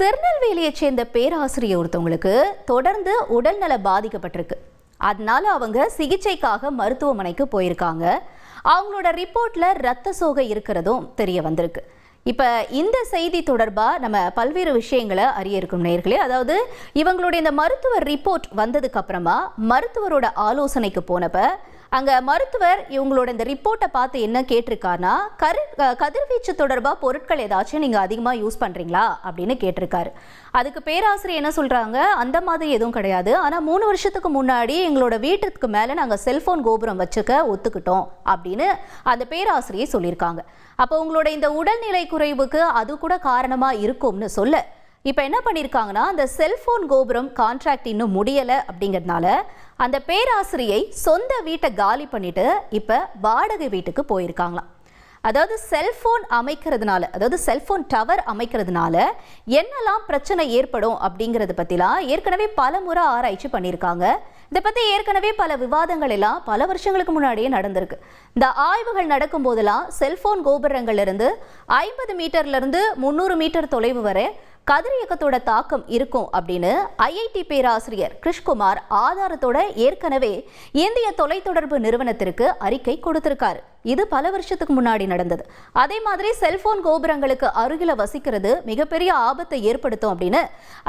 திருநெல்வேலியைச் சேர்ந்த பேராசிரியர் ஒருத்தவங்களுக்கு தொடர்ந்து உடல்நல பாதிக்கப்பட்டிருக்கு. அதனால அவங்க சிகிச்சைக்காக மருத்துவமனைக்கு போயிருக்காங்க. அவங்களோட ரிப்போர்ட்ல ரத்த சோகை இருக்கிறதும் தெரிய வந்திருக்கு. இப்போ இந்த செய்தி தொடர்பாக நம்ம பல்வேறு விஷயங்களை அறிய இருக்கும் நேர்களே அதாவது இவங்களுடைய இந்த மருத்துவ ரிப்போர்ட் வந்ததுக்கு அப்புறமா மருத்துவரோட ஆலோசனைக்கு போனப்ப அங்கே மருத்துவர் இவங்களோட இந்த ரிப்போர்ட்டை பார்த்து என்ன கேட்டிருக்காருன்னா கரு கதிர்வீச்சு தொடர்பாக பொருட்கள் ஏதாச்சும் நீங்கள் அதிகமாக யூஸ் பண்ணுறீங்களா அப்படின்னு கேட்டிருக்காரு. அதுக்கு பேராசிரியர் என்ன சொல்கிறாங்க அந்த மாதிரி எதுவும் கிடையாது. ஆனால் மூணு வருஷத்துக்கு முன்னாடி எங்களோட வீட்டுக்கு மேலே நாங்கள் செல்ஃபோன் கோபுரம் வச்சுக்க ஒத்துக்கிட்டோம் அப்படின்னு அந்த பேராசிரியர் சொல்லியிருக்காங்க. அப்போ உங்களோட இந்த உடல்நிலை குறைவுக்கு அது கூட காரணமாக இருக்கும்னு சொல்ல இப்போ என்ன பண்ணியிருக்காங்கன்னா அந்த செல்ஃபோன் கோபுரம் கான்ட்ராக்ட் இன்னும் முடியலை அப்படிங்கிறதுனால அந்த பேராசிரியை சொந்த வீட்டை காலி பண்ணிட்டு இப்போ வாடகை வீட்டுக்கு போயிருக்காங்களாம். அதாவது செல்ஃபோன் அமைக்கிறதுனால அதாவது செல்ஃபோன் டவர் அமைக்கிறதுனால என்னெல்லாம் பிரச்சனை ஏற்படும் அப்படிங்கிறத பற்றிலாம் ஏற்கனவே பல முறை ஆராய்ச்சி பண்ணியிருக்காங்க இதை பற்றி ஏற்கனவே பல விவாதங்கள் எல்லாம் பல வருஷங்களுக்கு முன்னாடியே நடந்திருக்கு. இந்த ஆய்வுகள் நடக்கும் போதெல்லாம் செல்ஃபோன் கோபுரங்கள்லேருந்து ஐம்பது மீட்டர்லேருந்து முந்நூறு மீட்டர் தொலைவு வரை கதிரியக்கத்தோட தாக்கம் இருக்கும் அப்படின்னு ஐஐடி பேராசிரியர் கிருஷ்குமார் ஆதாரத்தோட ஏற்கனவே இந்திய தொலைத்தொடர்பு நிறுவனத்திற்கு அறிக்கை கொடுத்திருக்காரு. இது பல வருஷத்துக்கு முன்னாடி நடந்தது. அதே மாதிரி செல்போன் கோபுரங்களுக்கு அருகில வசிக்கிறது மிகப்பெரிய ஆபத்தை ஏற்படுத்தும் அப்படின்னு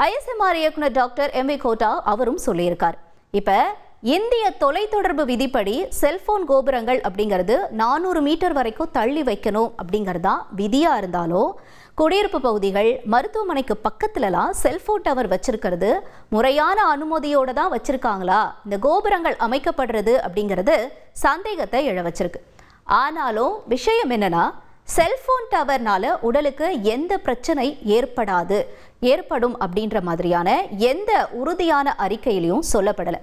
ஐஎஸ்எம்ஆர் இயக்குனர் டாக்டர் எம் வி கோட்டா அவரும் சொல்லியிருக்கார். இப்போ இந்திய தொலைத்தொடர்பு விதிப்படி செல்போன் கோபுரங்கள் அப்படிங்கிறது நானூறு மீட்டர் வரைக்கும் தள்ளி வைக்கணும் அப்படிங்கிறது தான் இருந்தாலும் குடியிருப்பு பகுதிகள் மருத்துவமனைக்கு பக்கத்துலலாம் செல்போன் டவர் வச்சிருக்கிறது முறையான அனுமதியோடு தான் வச்சிருக்காங்களா? இந்த கோபுரங்கள் அமைக்கப்படுறது அப்படிங்கிறது சந்தேகத்தை எழ வச்சிருக்கு. ஆனாலும் விஷயம் என்னன்னா செல்போன் டவர்னால உடலுக்கு எந்த பிரச்சனை ஏற்படாது ஏற்படும் அப்படின்ற மாதிரியான எந்த உறுதியான அறிக்கையிலையும் சொல்லப்படலை.